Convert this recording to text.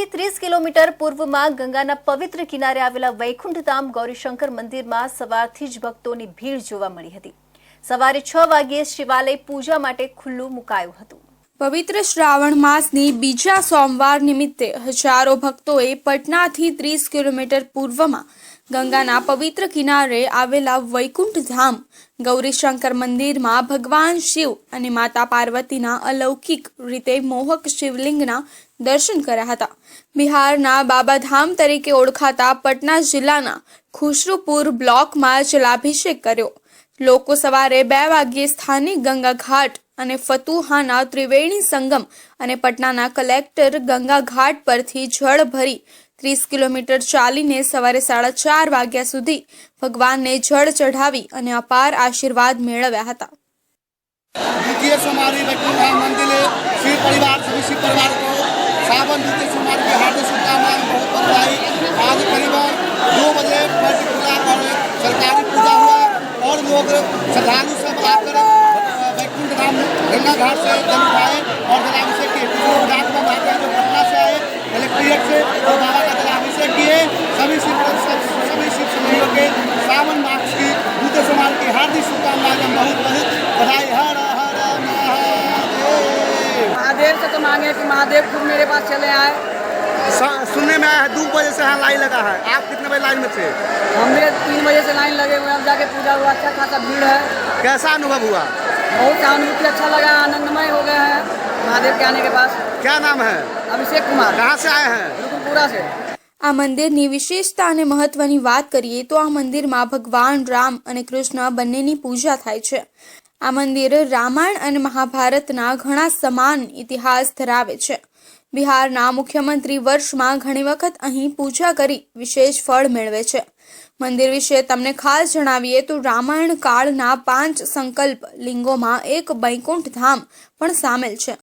પટનાથી ત્રીસ કિલોમીટર પૂર્વમાં ગંગાના પવિત્ર કિનારે આવેલા વૈકુંઠધામ ગૌરીશંકર મંદિરમાં સવારથી જ ભક્તોની ભીડ જોવા મળી હતી. સવારે છ વાગ્યે શિવાલય પૂજા માટે ખુલ્લું મુકાયું હતું. પવિત્ર શ્રાવણ માસની બીજા સોમવાર નિમિત્તે હજારો ભક્તોએ પટનાથી ત્રીસ કિલોમીટર પૂર્વમાં ગંગાના પવિત્ર કિનારે આવેલા વૈકુંઠ ધામ, ગૌરીશંકર મંદિરમાં ભગવાન શિવ અને માતા પાર્વતીના અલૌકિક રીતે મોહક શિવલિંગના દર્શન કર્યા હતા. બિહારના બાબાધામ તરીકે ઓળખાતા પટના જિલ્લાના ખુશરુપુર બ્લોકમાં જલાભિષેક કર્યો. લોકો સવારે બે વાગ્યે સ્થાનિક ગંગા ઘાટ અને ફતુહાના ત્રિવેણી સંગમ અને પટનાના કલેક્ટર ગંગા ઘાટ પરથી જળ ભરી ત્રીસ કિલોમીટર ચાલીને સવારે સાડા ચાર વાગ્યા સુધી ભગવાનને જળ ચઢાવી અને અપાર આશીર્વાદ મેળવ્યા હતા द्वितीय सोमवारी वैकुंठ धाम मंदिर शिव परिवार सभी शिव परिवार को सावन द्वितीय सोमवार की हार्दिक शुभकामनाएं बहुत बधाई आज करीब दो बजे पट खुला और सरकारी पूजा हुआ और लोग श्रद्धालु गंगा घाट से जल उठाए और जलाभिषेक किए कुछ लोग रात में आते हैं जो पटना से आए कलेक्ट्रेट से और बाबा का जलाभिषेक किए सभी शिव सभी शिव समितियों के सावन मास की द्वितीय सोमवार की हार्दिक शुभकामनाएँ बहुत बहुत बधाई। हर हर महादेव। महादेव से तो मांगे कि महादेव खुद मेरे पास चले आए। सुनने में आया है दो बजे से यहाँ लाइन लगा है। आप कितने बजे लाइन में थे? हमने तीन बजे से लाइन लगे हुए हैं अब जाके पूजा हुआ अच्छा खासा भीड़ है। कैसा अनुभव हुआ? बहुत अनुभूति अच्छा लगा आनंदमय हो गए हैं महादेव के आने के पास क्या नाम है अभिषेक कुमार कहाँ से आए हैं रुकुलपुरा से આ મંદિરની વિશેષતા અને મહત્વની વાત કરીએ તો આ મંદિરમાં ભગવાન રામ અને કૃષ્ણ બંનેની પૂજા થાય છે આ મંદિર રામાયણ અને મહાભારતના ઘણા સમાન ઇતિહાસ ધરાવે છે બિહારના મુખ્યમંત્રી વર્ષમાં ઘણી વખત અહીં પૂજા કરી વિશેષ ફળ મેળવે છે મંદિર વિશે તમને ખાસ જણાવીએ તો રામાયણ કાળના પાંચ સંકલ્પ લિંગોમાં એક વૈકુંઠ ધામ પણ સામેલ છે.